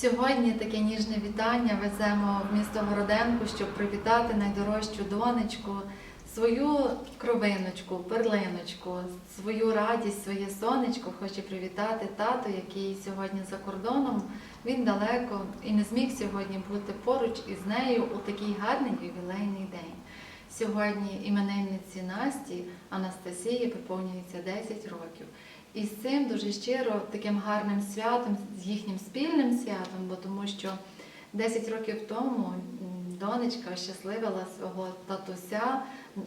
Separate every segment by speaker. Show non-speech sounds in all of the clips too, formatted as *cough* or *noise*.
Speaker 1: Сьогодні таке ніжне вітання веземо в місто Городенку, щоб привітати найдорожчу донечку, свою кровиночку, перлиночку, свою радість, своє сонечко хоче привітати тато, який сьогодні за кордоном. Він далеко і не зміг сьогодні бути поруч із нею у такий гарний ювілейний день. Сьогодні іменинниці Насті Анастасії виповнюється 10 років. І з цим дуже щиро таким гарним святом, з їхнім спільним святом, бо тому що 10 років тому донечка щасливила свого татуся,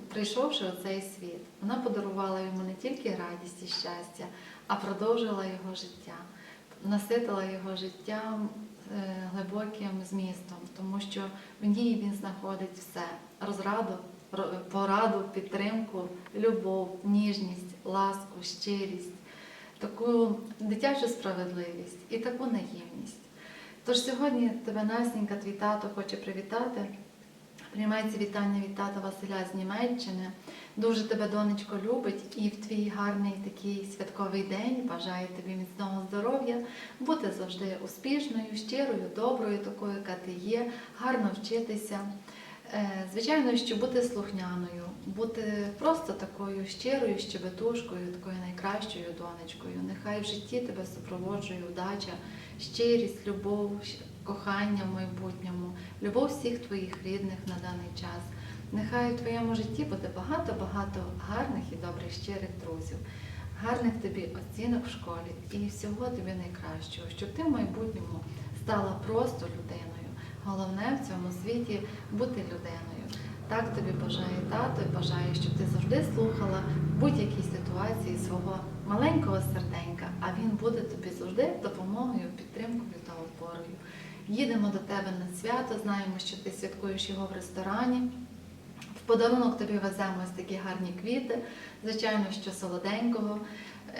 Speaker 1: прийшовши у цей світ. Вона подарувала йому не тільки радість і щастя, а продовжила його життя, наситила його життям е, глибоким змістом, тому що в ній він знаходить все розраду, пораду, підтримку, любов, ніжність, ласку, щирість таку дитячу справедливість і таку наївність. Тож сьогодні тебе Настенька, твій тато хоче привітати. Приймається вітання від тата Василя з Німеччини. Дуже тебе, донечко, любить і в твій гарний такий святковий день бажає тобі міцного здоров'я, бути завжди успішною, щирою, доброю, такою, яка ти є, гарно вчитися. Е, Звичайно, що бути слухняною, бути просто такою щирою щебетушкою, такою найкращою донечкою. Нехай в житті тебе супроводжує удача, щирість, любов, кохання в майбутньому, любов всіх твоїх рідних на даний час. Нехай у твоєму житті буде багато-багато гарних і добрих щирих друзів, гарних тобі оцінок в школі і всього тобі найкращого, щоб ти в майбутньому стала просто людиною. Головне в цьому світі бути людиною. Так тобі бажає тато і бажаю, щоб ти завжди слухала будь-якій ситуації свого маленького серденька, а він буде тобі завжди допомогою, підтримкою та опорою. Їдемо до тебе на свято, знаємо, що ти святкуєш його в ресторані. В подарунок тобі веземо ось такі гарні квіти, звичайно, що солоденького.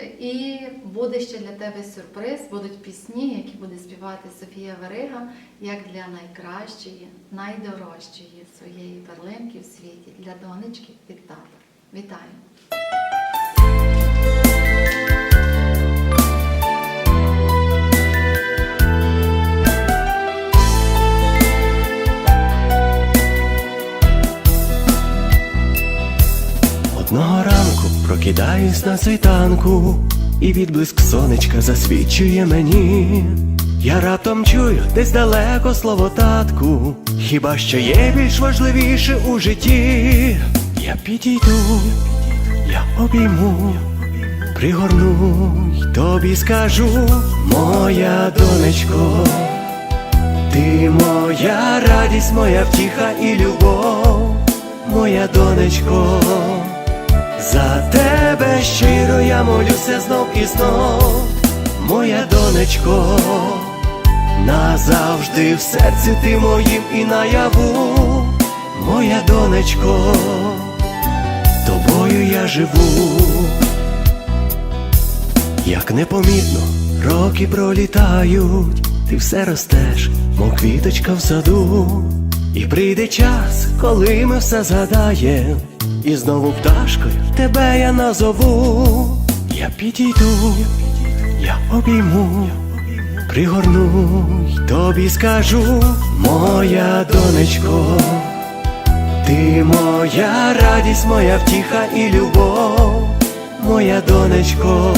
Speaker 1: І буде ще для тебе сюрприз, будуть пісні, які буде співати Софія Верига, як для найкращої, найдорожчої своєї перлинки в світі, для донечки від тата. Вітаю!
Speaker 2: Прокидаюсь на світанку, і відблиск сонечка засвідчує мені. Я раптом чую десь далеко слово татку, хіба що є більш важливіше у житті. Я підійду, я обійму, пригорну й тобі скажу, моя донечко, ти моя радість, моя втіха і любов, моя донечко. За тебе щиро я молюся знов і знов, моя донечко, назавжди в серці ти моїм і наяву, моя донечко, тобою я живу, як непомітно роки пролітають, ти все ростеш, мов квіточка в саду, і прийде час, коли ми все згадаєм, і знову пташкою тебе я назову. Я підійду, я обійму, пригорну й тобі скажу, моя донечко, ти моя радість, моя втіха і любов, моя донечко.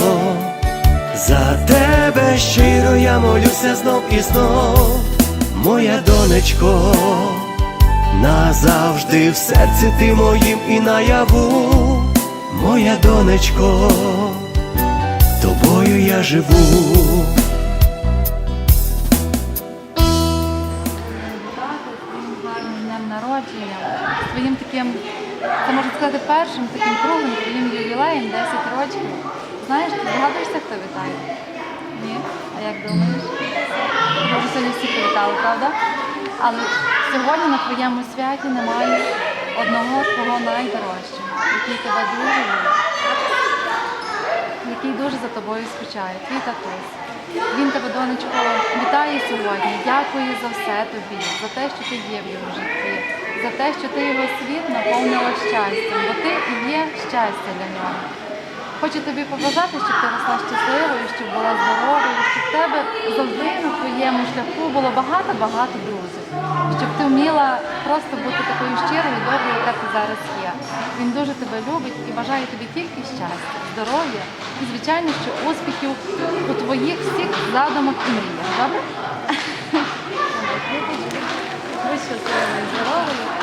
Speaker 2: За тебе щиро я молюся знов і знов, моя донечко, назавжди в серці ти моїм і наяву, моя донечко, тобою я живу.
Speaker 1: Твоїм таким, це можна сказати, першим таким круглим твоїм ювілеєм 10 років. Знаєш, ти згадуєшся, хто вітає? Ні? А як думаєш? Може, сьогодні всі привітали, правда? Але Сьогодні на твоєму святі немає одного свого найдорожчого, який тебе дуже любить, який дуже за тобою скучає, твій татус. Він тебе, донечко, вітає сьогодні. Дякую за все тобі, за те, що ти є в його житті, за те, що ти його світ наповнила щастям, бо ти є щастя для нього. Хочу тобі побажати, щоб ти росла щасливою, щоб була здоровою, щоб в тебе завжди на твоєму шляху було багато-багато друзів щоб ти вміла просто бути такою щирою, доброю, яка ти зараз є. Він дуже тебе любить і бажає тобі тільки щастя, здоров'я і, звичайно, що успіхів у твоїх всіх задумах і мріях. Добре? *laughs*
Speaker 3: Ви щасливі, здорові.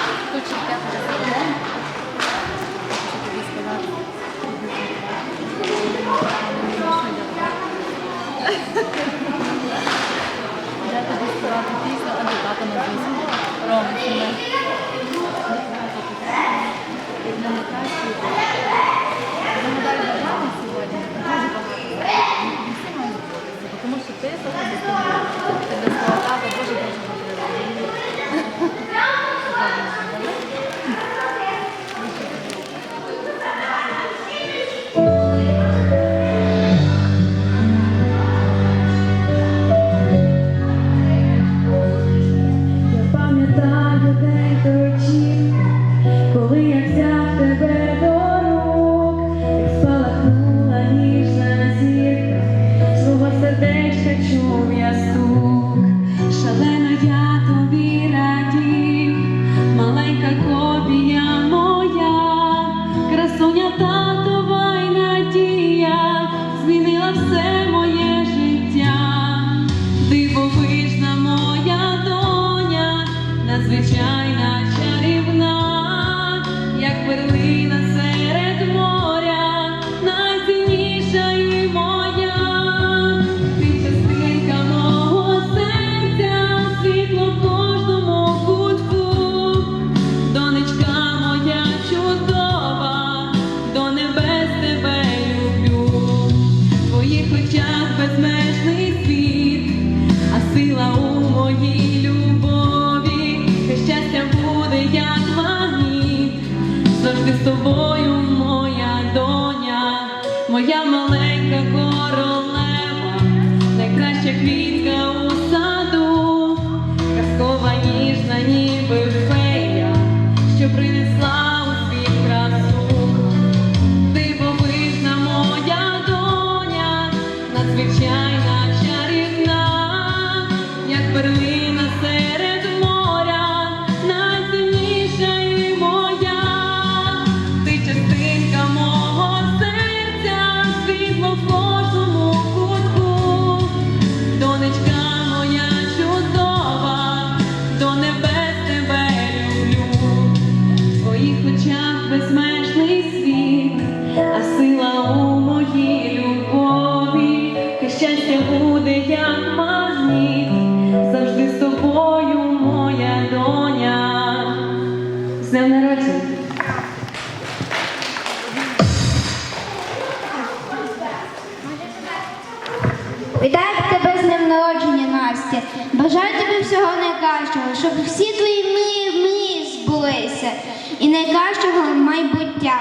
Speaker 3: щастя.
Speaker 4: Бажаю тобі всього найкращого, щоб всі твої мрії мрії збулися і найкращого майбуття.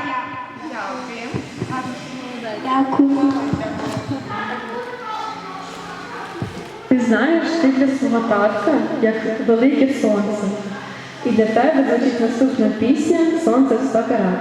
Speaker 4: Дякую.
Speaker 3: Ти знаєш, ти для свого татка, як велике сонце. І для тебе звучить наступна пісня Сонце в сто карат.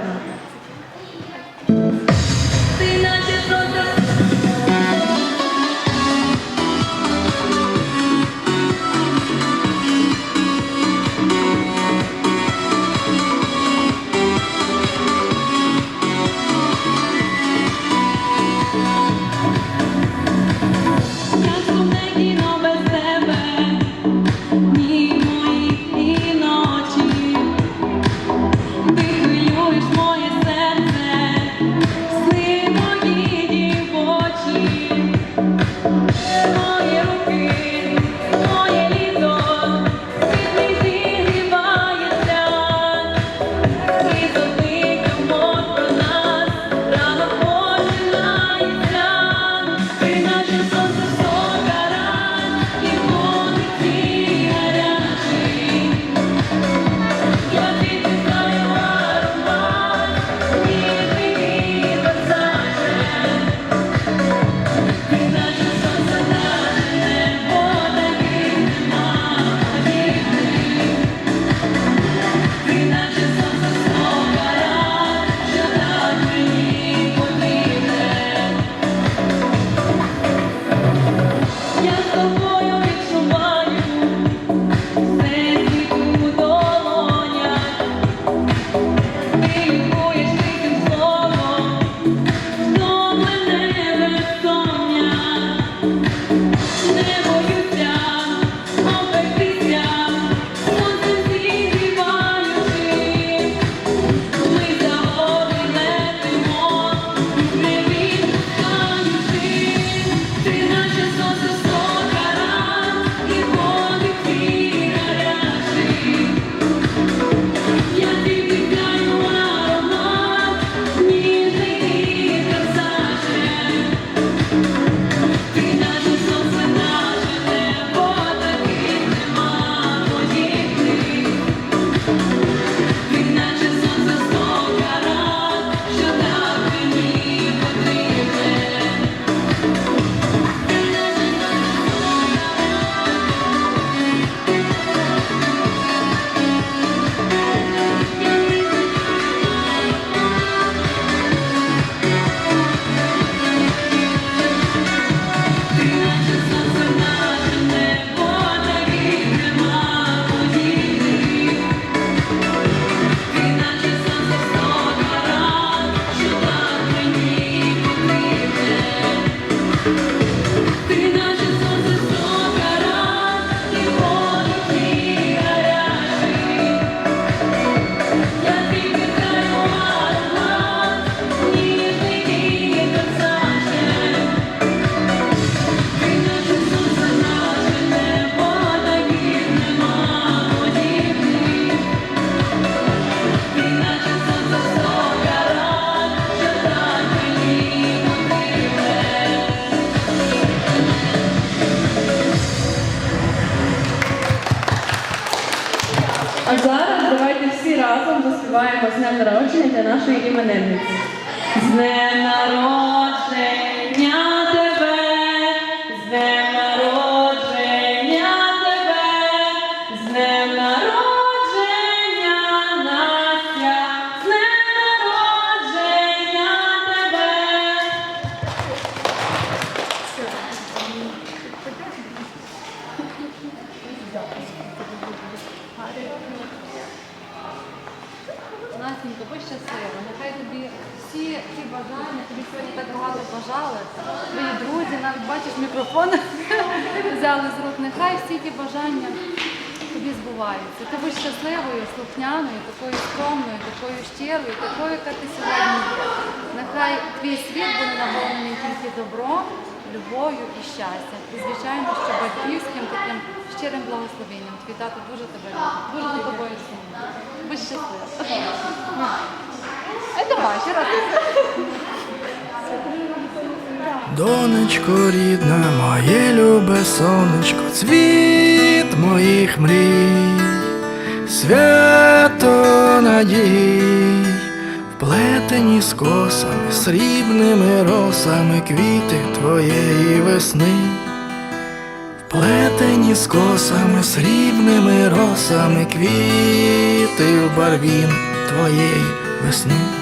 Speaker 1: Бажання, тобі сьогодні так багато бажали. Твої друзі, навіть бачиш, мікрофон *laughs* взяли з рук. Нехай всі ті бажання тобі збуваються. Ти будь щасливою, слухняною, такою скромною, такою щирою, такою, яка ти сьогодні. Нехай твій світ буде наповнений тільки добром, любов'ю і щастям. І звичайно, що батьківським таким щирим благословенням. Твій тато дуже тебе любить, дуже за тобою сумує. Будь щаслива. Ай, давай, ще раз.
Speaker 5: Донечко рідна, моє любе сонечко, цвіт моїх мрій, свято надій, вплетені з косами, срібними росами квіти твоєї весни, вплетені з косами, срібними росами квіти в барвін твоєї весни.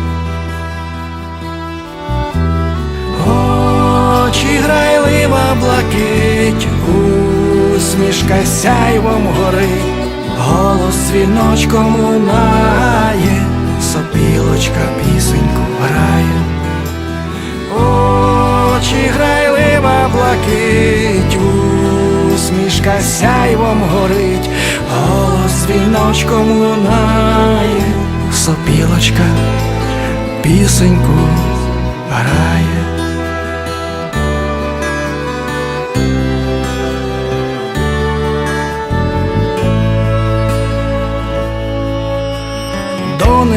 Speaker 5: Грайлива блакить, усмішка сяйвом горить, голос дзвіночком лунає, сопілочка пісеньку грає. Очі грайлива блакить, усмішка сяйвом горить, голос дзвіночком лунає, сопілочка пісеньку грає.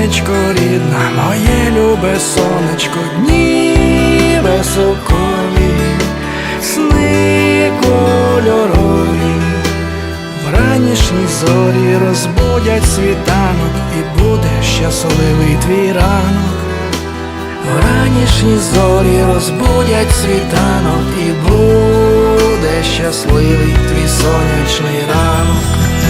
Speaker 5: Донечко рідна, моє любе сонечко, дні високові, сни кольорові, вранішні зорі розбудять світанок і буде щасливий твій ранок. Вранішні зорі розбудять світанок і буде щасливий твій сонячний ранок.